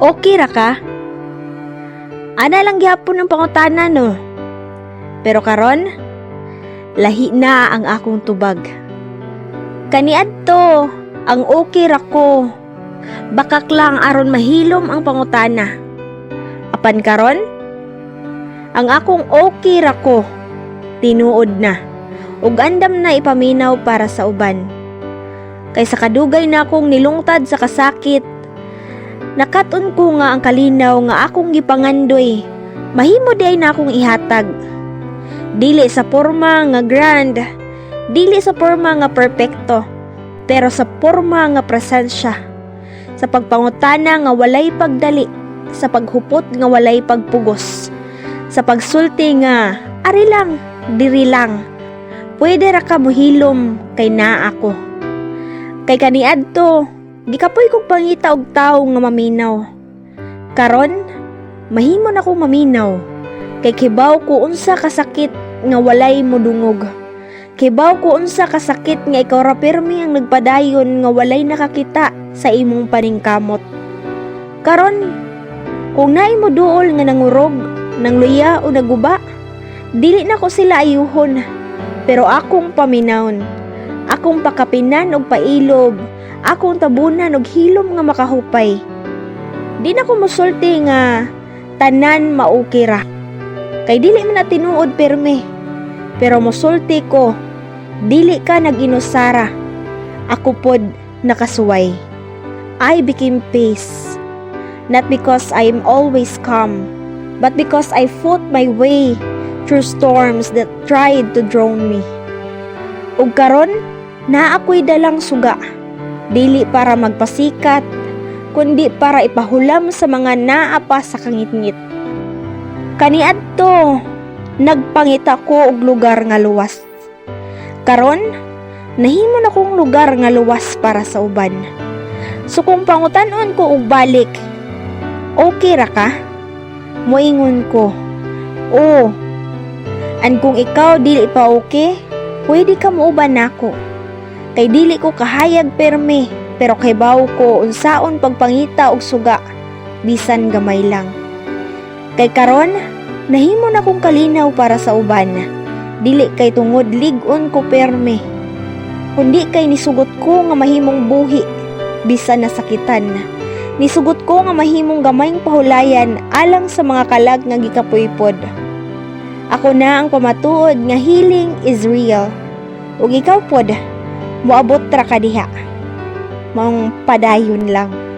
Okay ra ka? Ana lang gyapon ng pangutana no. Pero karon, lahi na ang akong tubag. Kaniadto, ang okay ra ko. Bakak lang aron mahilom ang pangutana. Apan karon, ang akong okay ra ko. Tinuod na. Ug andam na ipaminaw para sa uban. Kaysa kadugay na akong nilungtad sa kasakit, Nakaton ko nga ang kalinaw nga akong gipangandoy. Mahimo di na akong ihatag. Dili sa forma nga grand, dili sa forma nga perpekto, pero sa forma nga presensya. Sa pagpangutana nga walay pagdali, sa paghupot nga walay pagpugos, sa pagsulti nga ari lang, diri lang. Pwede ra ka mohilom kay naa ako. Kay kaniadto, Gikapoy kong pangita og tao nga maminaw. Karon, mahimo na kong maminaw. Kay kibaw ko unsa kasakit nga walay modungog. Kibaw ko unsa kasakit nga ikaw ra pirmi ang nagpadayon nga walay nakakita sa imong paningkamot. Karon, kung naay mo duol nga nangurog, nang luya o naguba, dili na ko sila ayuhon. Pero akong paminawon, akong pakapinan og pailob, akong tabunan og hilom nga makahupay. Di na ko musulti nga tanan maukira. Kay dili man na tinuod perme. Pero musulti ko, dili ka naginusara. Ako pod nakasuway. I became peace. Not because I am always calm, but because I fought my way through storms that tried to drown me. Ug karon, na ako'y dalang suga dili para magpasikat, kundi para ipahulam sa mga naapa sa kangitngit. Kaniadto, nagpangita ko og lugar nga luwas. Karon, nahimo na kong lugar nga luwas para sa uban. So kung pangutanon ko og balik, okay ra ka? Moingon ko, oo. An kung ikaw dili pa okay, pwede ka muuban nako. Kay dili ko kahayag perme, pero kay baw ko unsaon pagpangita og suga, bisan gamay lang. Kay karon, nahimo na kong kalinaw para sa uban. Dili kay tungod ligon ko perme. Kundi kay nisugot ko nga mahimong buhi, bisan nasakitan. Nisugot ko nga mahimong gamayng pahulayan alang sa mga kalag nga gikapuypod. Ako na ang pamatuod nga healing is real. Ug ikaw pod, moabot ra ka diha. Maong padayon lang.